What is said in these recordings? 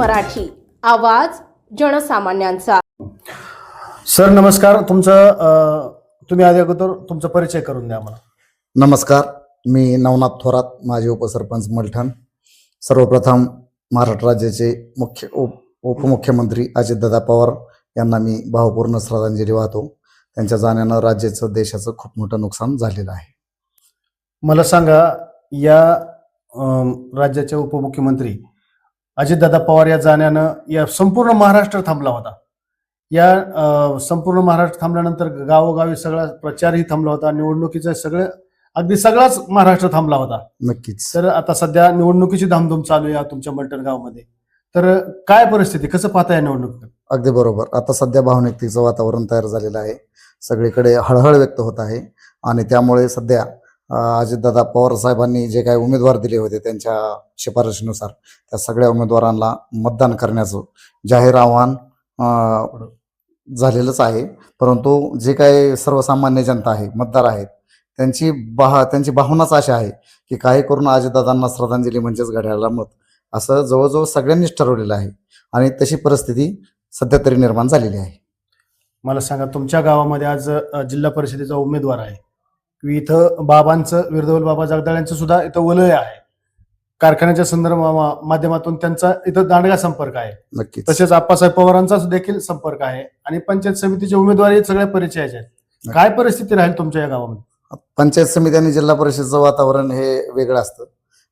आवाज जनसामान्यांचा. सर नमस्कार. तुमचं तुम्ही आधी अगोदर तुमचा परिचय करून द्या मला नमस्कार. मी नवनाथ थोरात माजी उपसरपंच मलठण. सर्वप्रथम महाराष्ट्र राज्याचे मुख्य उप उपमुख्यमंत्री अजितदादा पवार यांना मी भावपूर्ण श्रद्धांजली वाहतो. त्यांच्या जाण्यानं राज्याचं देशाचं खूप मोठं नुकसान झालेलं आहे. मला सांगा या राज्याचे उपमुख्यमंत्री अजितदादा पवार या जाण्यानं या संपूर्ण महाराष्ट्र थांबला होता. या संपूर्ण महाराष्ट्र थांबल्यानंतर गावोगावी सगळा प्रचारही थांबला होता. निवडणुकीचा सगळं अगदी सगळाच महाराष्ट्र थांबला होता. नक्कीच. तर आता सध्या निवडणुकीची धामधूम चालू आहे तुमच्या मलटण गावामध्ये. तर काय परिस्थिती? कसं पाहता या निवडणूक अगदी बरोबर. आता सध्या भावनिकतेचं वातावरण तयार झालेलं आहे. सगळीकडे हळहळ व्यक्त होत आहे. आणि त्यामुळे सध्या अजितदादा पवार साहेबांनी जे काही उमेदवार दिले होते त्यांच्या शिफारशीनुसार त्या सगळ्या उमेदवारांना मतदान करण्याचं जाहीर आव्हान झालेलंच आहे. परंतु जे काही सर्वसामान्य जनता आहे मतदार आहेत त्यांची बहा त्यांची भावनाच अशी आहे की काही करून अजितदादांना श्रद्धांजली म्हणजेच घड्याळाला मत असं जवळजवळ सगळ्यांनीच ठरवलेलं आहे. आणि तशी परिस्थिती सध्या तरी निर्माण झालेली आहे. मला सांगा तुमच्या गावामध्ये आज जिल्हा परिषदेचा उमेदवार आहे. की इथं बाबांचं विरदवल बाबा जगदाळ यांचं सुद्धा इथं वलय आहे. कारखान्याच्या संदर्भ माध्यमातून त्यांचा इथं दांडगा संपर्क आहे. नक्कीच. तसेच आप्पासाहेब पवारांचा देखील संपर्क आहे. आणि पंचायत समितीचे उमेदवार हे सगळ्या परिचयाचे आहेत. काय परिस्थिती राहील तुमच्या या गावामध्ये? पंचायत समिती आणि जिल्हा परिषदचं वातावरण हे वेगळं असतं.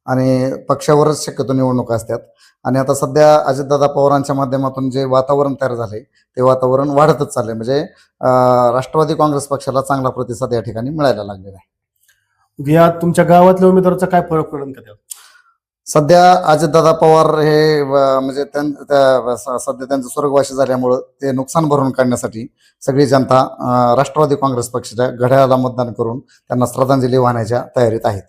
आणि पक्षावरच शक्यतो निवडणुका असतात. आणि आता सध्या अजितदादा पवारांच्या माध्यमातून जे वातावरण तयार झाले ते वातावरण वाढतच चाललंय. म्हणजे राष्ट्रवादी काँग्रेस पक्षाला चांगला प्रतिसाद या ठिकाणी मिळायला लागलेला आहे. या तुमच्या गावातल्या उमेदवाराचा काय फरक पडेल का सध्या अजितदादा पवार हे म्हणजे सध्या त्यांचं स्वर्गवासी झाल्यामुळं ते नुकसान भरून काढण्यासाठी सगळी जनता राष्ट्रवादी काँग्रेस पक्षाच्या घड्याळाला मतदान करून त्यांना श्रद्धांजली वाहण्याच्या तयारीत आहेत.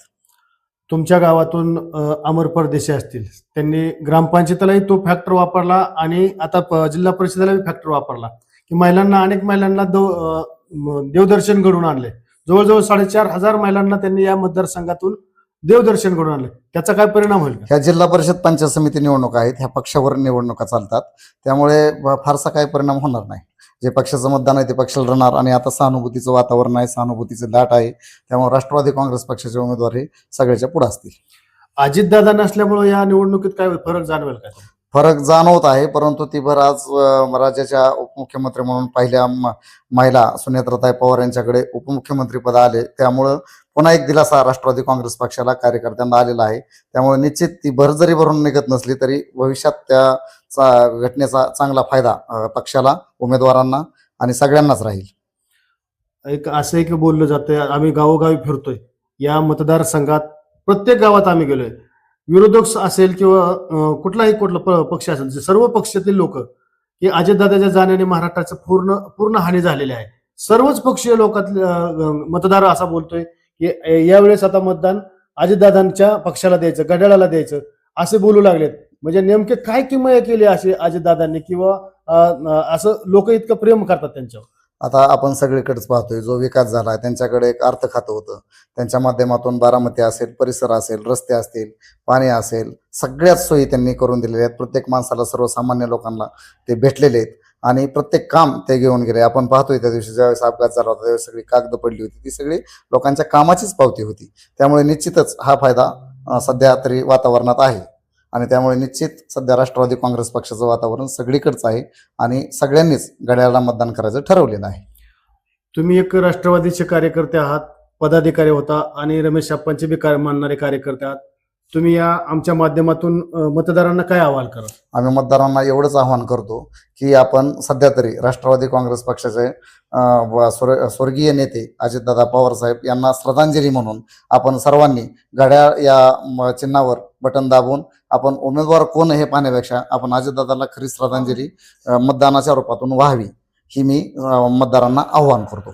तुमच्या गावातून अमर परदेशी असतील. त्यांनी ग्रामपंचायतीलाही तो फॅक्टर वापरला आणि आता प- जिल्हा परिषदेलाही फॅक्टर वापरला. की महिलांना अनेक महिलांना दो- देवदर्शन घडून आणले. जवळजवळ साडेचार हजार महिलांना त्यांनी या मतदारसंघातून देवदर्शन घडून आणले. त्याचा काय परिणाम होईल ह्या जिल्हा परिषद पंचायत समिती निवडणुका आहेत. ह्या पक्षावर निवडणुका चालतात. त्यामुळे फारसा काही परिणाम होणार नाही. जे पक्षाचं मतदान आहे ते पक्षाला राहणार आणि आता सहानुभूतीचं वातावरण आहे सहानुभूतीचं दाट आहे त्यामुळे राष्ट्रवादी काँग्रेस पक्षाचे उमेदवार हे सगळ्याच्या पुढे असतील. अजितदादा नसल्यामुळे या निवडणुकीत काय फरक जाणवेल का? फरक जाणवत आहे परंतु ती भर आज राज्याच्या उपमुख्यमंत्री म्हणून पहिल्या महिला सुनेत्रताई पवार यांच्याकडे उपमुख्यमंत्री पद आले त्यामुळं पुन्हा एक दिलासा राष्ट्रवादी काँग्रेस पक्षाला कार्यकर्त्यांना आलेला आहे. त्यामुळे निश्चित ती भर जरी भरून निघत नसली तरी भविष्यात त्या घटनेचा चांगला फायदा पक्षाला उमेदवारांना आणि सगळ्यांनाच राहील. एक असं एक बोललं जातंय आम्ही गावोगावी फिरतोय. या मतदारसंघात प्रत्येक गावात आम्ही गेलोय. विरोधक असेल किंवा कुठलाही कुठला पक्ष असेल सर्व पक्षातील लोक की अजितदादाच्या जाण्याने महाराष्ट्राचं पूर्ण पूर्ण हानी झालेली आहे. सर्वच पक्षीय लोकात मतदार असा बोलतोय. यावेळेस आता मतदान अजितदादांच्या पक्षाला द्यायचं घड्याळाला द्यायचं असे बोलू लागलेत. म्हणजे नेमके काय किमया केली अशी अजितदादांनी किंवा असं लोक इतकं प्रेम करतात त्यांच्यावर? आता आपण सगळीकडेच पाहतोय जो विकास झाला त्यांच्याकडे एक अर्थ खातं होतं. त्यांच्या माध्यमातून बारामती असेल परिसर असेल रस्ते असतील पाणी असेल सगळ्याच सोयी त्यांनी करून दिलेल्या आहेत. प्रत्येक माणसाला सर्वसामान्य लोकांना ते भेटलेले आहेत. आणि प्रत्येक काम ते घेऊन गेले. आपण पाहतोय त्या दिवशी ज्यावेळेस अपघात झाला होता त्यावेळेस सगळी कागद पडली होती. ती सगळी लोकांच्या कामाचीच पावती होती. त्यामुळे निश्चितच हा फायदा सध्या तरी वातावरणात आहे. आणि त्यामुळे निश्चित सध्या राष्ट्रवादी काँग्रेस पक्षाचं वातावरण सगळीकडचं आहे आणि सगळ्यांनीच घड्याळाला मतदान करायचं ठरवलेलं आहे. तुम्ही एक राष्ट्रवादीचे कार्यकर्ते आहात पदाधिकारी होता आणि रमेश अप्पांचे बी कार्य मानणारे कार्यकर्ते आहात. तुम्ही या आमच्या माध्यमातून मतदारांना काय अहवाल करा? आम्ही मतदारांना एवढंच आवाहन करतो की आपण सध्या तरी राष्ट्रवादी काँग्रेस पक्षाचे स्वर स्वर्गीय नेते अजितदादा पवार साहेब यांना श्रद्धांजली म्हणून आपण सर्वांनी घड्याळ या चिन्हावर बटन दाबून आपण उमेदवार कोण हे पाहण्यापेक्षा आपण अजितदादाला खरी श्रद्धांजली मतदानाच्या रूपातून व्हावी ही मी मतदारांना आव्हान करतो.